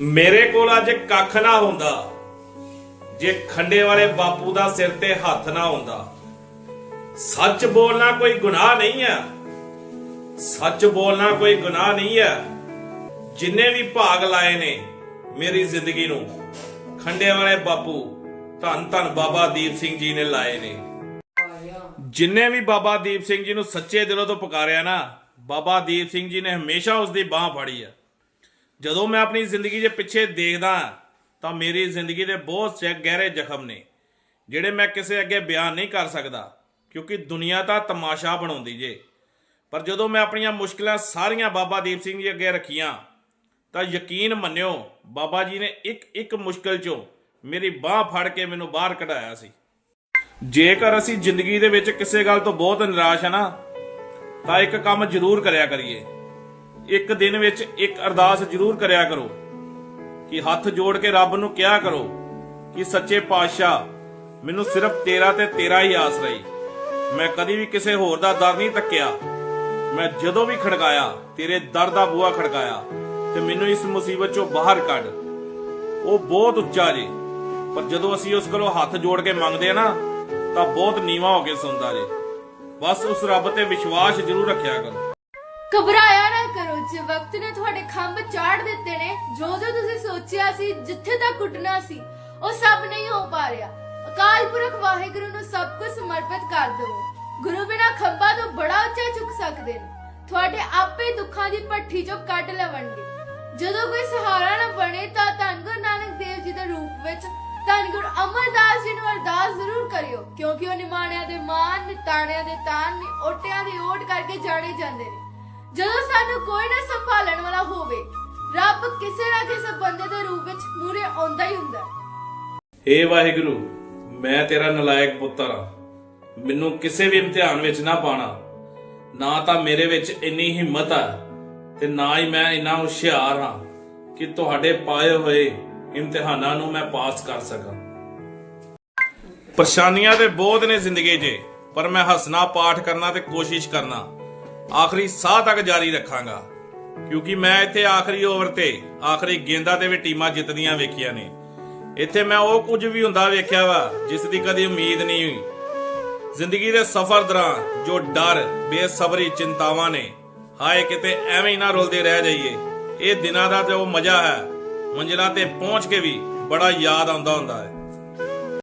ਮੇਰੇ ਕੋਲ ਅੱਜ ਕੱਖ ਨਾ ਹੁੰਦਾ। ਜੇ ਖੰਡੇ ਵਾਲੇ ਬਾਪੂ ਦਾ ਸਿਰ ਤੇ ਹੱਥ ਨਾ ਹੁੰਦਾ। ਸੱਚ ਬੋਲਣਾ ਕੋਈ ਗੁਨਾਹ ਨਹੀਂ ਹੈ। ਸੱਚ ਬੋਲਣਾ ਕੋਈ ਗੁਨਾਹ ਨਹੀਂ ਹੈ। ਜਿੰਨੇ ਵੀ ਭਾਗ ਲਾਏ ਨੇ ਮੇਰੀ ਜ਼ਿੰਦਗੀ ਨੂੰ, ਖੰਡੇ ਵਾਲੇ ਬਾਪੂ, ਧੰਨ ਧੰਨ ਬਾਬਾ ਦੀਪ ਸਿੰਘ ਜੀ ਨੇ ਲਾਏ ਨੇ। ਜਿੰਨੇ ਵੀ ਬਾਬਾ ਦੀਪ ਸਿੰਘ ਜੀ ਨੂੰ ਸੱਚੇ ਦਿਲੋਂ ਤੋਂ ਪੁਕਾਰਿਆ ਨਾ, ਬਾਬਾ ਦੀਪ ਸਿੰਘ ਜੀ ਨੇ ਹਮੇਸ਼ਾ ਉਸ ਦੀ ਬਾਹ ਫੜੀ ਆ। ਜਦੋਂ ਮੈਂ ਆਪਣੀ ਜ਼ਿੰਦਗੀ ਦੇ ਪਿੱਛੇ ਦੇਖਦਾ ਤਾਂ ਮੇਰੀ ਜ਼ਿੰਦਗੀ ਦੇ ਬਹੁਤ ਸੇ ਗਹਿਰੇ ਜ਼ਖਮ ਨੇ, ਜਿਹੜੇ ਮੈਂ ਕਿਸੇ ਅੱਗੇ ਬਿਆਨ ਨਹੀਂ ਕਰ ਸਕਦਾ, ਕਿਉਂਕਿ ਦੁਨੀਆ ਤਾਂ ਤਮਾਸ਼ਾ ਬਣਾਉਂਦੀ ਜੇ। ਪਰ ਜਦੋਂ ਮੈਂ ਆਪਣੀਆਂ ਮੁਸ਼ਕਲਾਂ ਸਾਰੀਆਂ ਬਾਬਾ ਦੀਪ ਸਿੰਘ ਜੀ ਅੱਗੇ ਰੱਖੀਆਂ, ਤਾਂ ਯਕੀਨ ਮੰਨਿਓ, ਬਾਬਾ ਜੀ ਨੇ ਇੱਕ ਇੱਕ ਮੁਸ਼ਕਲ ਚੋਂ ਮੇਰੀ ਬਾਹ ਫੜ ਕੇ ਮੈਨੂੰ ਬਾਹਰ ਕਢਾਇਆ ਸੀ। ਜੇਕਰ ਅਸੀਂ ਜ਼ਿੰਦਗੀ ਦੇ ਵਿੱਚ ਕਿਸੇ ਗੱਲ ਤੋਂ ਬਹੁਤ ਨਿਰਾਸ਼ ਆ ਨਾ, ਤਾਂ ਇੱਕ ਕੰਮ ਜ਼ਰੂਰ ਕਰਿਆ ਕਰੀਏ। ਇੱਕ ਦਿਨ ਵਿੱਚ ਇੱਕ ਅਰਦਾਸ ਜ਼ਰੂਰ ਕਰਿਆ ਕਰੋ ਕਿ ਹੱਥ ਜੋੜ ਕੇ ਰੱਬ ਨੂੰ ਕਿਹਾ ਕਰੋ ਕਿ ਸੱਚੇ ਪਾਤਸ਼ਾਹ, ਮੈਨੂੰ ਸਿਰਫ ਤੇਰਾ ਤੇ ਤੇਰਾ ਹੀ ਆਸ ਰਹੀ। ਮੈਂ ਕਦੀ ਵੀ ਕਿਸੇ ਹੋਰ ਦਾ ਦਰ ਨਹੀਂ ਤੱਕਿਆ ਮੈਂ ਜਦੋਂ ਵੀ ਖੜਕਾਇਆ, ਤੇਰੇ ਦਰ ਦਾ ਬੂਹਾ ਖੜਕਾਇਆ ਤੇ ਮੈਨੂੰ ਇਸ ਮੁਸੀਬਤ ਚੋਂ ਬਾਹਰ ਕੱਢ। ਉਹ ਬਹੁਤ ਉੱਚਾ ਜੇ, ਪਰ ਜਦੋਂ ਅਸੀਂ ਉਸ ਕੋਲੋਂ ਹੱਥ ਜੋੜ ਕੇ ਮੰਗਦੇ ਆ ਨਾ, ਤਾਂ ਬਹੁਤ ਨੀਵਾ ਹੋ ਕੇ ਸੁਣਦਾ ਜੇ। ਬਸ ਉਸ ਰੱਬ ਤੇ ਵਿਸ਼ਵਾਸ ਜ਼ਰੂਰ ਰੱਖਿਆ ਕਰੋ। ਘਬਰਾਇਆ ਨਾ ਕਰੋ, ਜੇ ਵਕਤ ਨੇ ਤੁਹਾਡੇ ਖੰਭ ਚਾੜ ਦਿੱਤੇ ਨੇ, ਜੋ ਜੋ ਤੁਸੀਂ ਸੋਚਿਆ ਸੀ, ਜਿੱਥੇ ਤੱਕ ਉੱਡਣਾ ਸੀ, ਉਹ ਸਭ ਨਹੀਂ ਹੋ ਪਾ ਰਿਹਾ। ਅਕਾਲ ਪੁਰਖ ਵਾਹਿਗੁਰੂ ਨੂੰ ਸਭ ਕੁਝ ਸਮਰਪਿਤ ਕਰ ਦਿਓ ਗੁਰੂ ਬਿਨਾ ਖੰਭਾਂ ਤੋਂ ਬੜਾ ਉੱਚਾ ਚੁੱਕ ਸਕਦੇ ਨੇ। ਤੁਹਾਡੇ ਆਪੇ ਦੁੱਖਾਂ ਦੀ ਭੱਠੀ ਚੋਂ ਕੱਢ ਲਵਣਗੇ। ਜਦੋਂ ਕੋਈ ਸਹਾਰਾ ਨਾ ਬਣੇ ਤਾਂ ਧੰਨ ਗੁਰੂ ਨਾਨਕ ਦੇਵ ਜੀ ਦੇ ਰੂਪ ਵਿੱਚ ਧੰਨ ਗੁਰੂ ਅਮਰਦਾਸ ਜੀ ਨੂੰ ਅਰਦਾਸ ਜ਼ਰੂਰ ਕਰਿਓ, ਕਿਉਂਕਿ ਉਹ ਨਿਮਾਣਿਆਂ ਦੇ ਮਾਨ, ਨਿਤਾਣਿਆਂ ਦੇ ਤਾਨ ਓਟਿਆਂ ਦੀ ਓਟ ਕਰਕੇ ਜਾਣੇ ਜਾਂਦੇ ਨੇ। ਜਦੋਂ ਸਾਨੂੰ ਕੋਈ ਨਾ ਸੰਭਾਲਣ ਵਾਲਾ ਹੋਵੇ, ਰੱਬ ਕਿਸੇ ਨਾ ਕਿਸੇ ਬੰਦੇ ਦੇ ਰੂਪ ਵਿੱਚ ਮੂਰੇ ਆਉਂਦਾ ਹੀ ਹੁੰਦਾ ਹੈ। ਏ ਵਾਹਿਗੁਰੂ, ਮੈਂ ਤੇਰਾ ਨਲਾਇਕ ਪੁੱਤਰ ਆ ਮੈਨੂੰ ਕਿਸੇ ਵੀ ਇਮਤਿਹਾਨ ਵਿੱਚ ਨਾ ਪਾਣਾ। ਨਾ ਤਾਂ ਮੇਰੇ ਵਿੱਚ ਇੰਨੀ ਹਿੰਮਤ ਆ ਤੇ ਨਾ ਹੀ ਮੈਂ ਇੰਨਾ ਹੁਸ਼ਿਆਰ ਹਾਂ ਕਿ ਤੁਹਾਡੇ ਪਾਏ ਹੋਏ ਇਮਤਿਹਾਨਾਂ ਨੂੰ ਮੈਂ ਪਾਸ ਕਰ ਸਕਾਂ। ਪਰੇਸ਼ਾਨੀਆਂ ਤੇ ਬਹੁਤ ਨੇ ਜ਼ਿੰਦਗੀ 'ਚ ਪਰ ਮੈਂ ਹੱਸਣਾ, ਪਾਠ ਕਰਨਾ ਤੇ ਕੋਸ਼ਿਸ਼ ਕਰਨਾ। ਆਖਰੀ ਸਾਹ ਤੱਕ ਜਾਰੀ ਰੱਖਾਂਗਾ। ਕਿਉਂਕਿ ਮੈਂ ਇੱਥੇ ਆਖਰੀ ਓਵਰ ਤੇ, ਆਖਰੀ ਗੇਂਦਾਂ ਤੇ ਵੀ ਟੀਮਾਂ ਜਿੱਤਦੀਆਂ ਵੇਖੀਆਂ ਨੇ। ਇੱਥੇ ਮੈਂ ਉਹ ਕੁਝ ਵੀ ਹੁੰਦਾ ਵੇਖਿਆ ਵਾ, ਜਿਸ ਦੀ ਕਦੀ ਉਮੀਦ ਨਹੀਂ ਹੋਈ। ਜ਼ਿੰਦਗੀ ਦੇ ਸਫ਼ਰ ਦੌਰਾਨ ਜੋ ਡਰ, ਬੇਸਬਰੀ, ਚਿੰਤਾਵਾਂ ਨੇ, ਹਾਏ ਕਿਤੇ ਐਵੇਂ ਹੀ ਨਾ ਰੁਲਦੇ ਰਹਿ ਜਾਈਏ। ਇਹ ਦਿਨਾਂ ਦਾ ਤੇ ਉਹ ਮਜ਼ਾ ਹੈ। ਮੰਜ਼ਿਲਾਂ ਤੇ ਪਹੁੰਚ ਕੇ ਵੀ ਬੜਾ ਯਾਦ ਆਉਂਦਾ ਹੁੰਦਾ ਹੈ।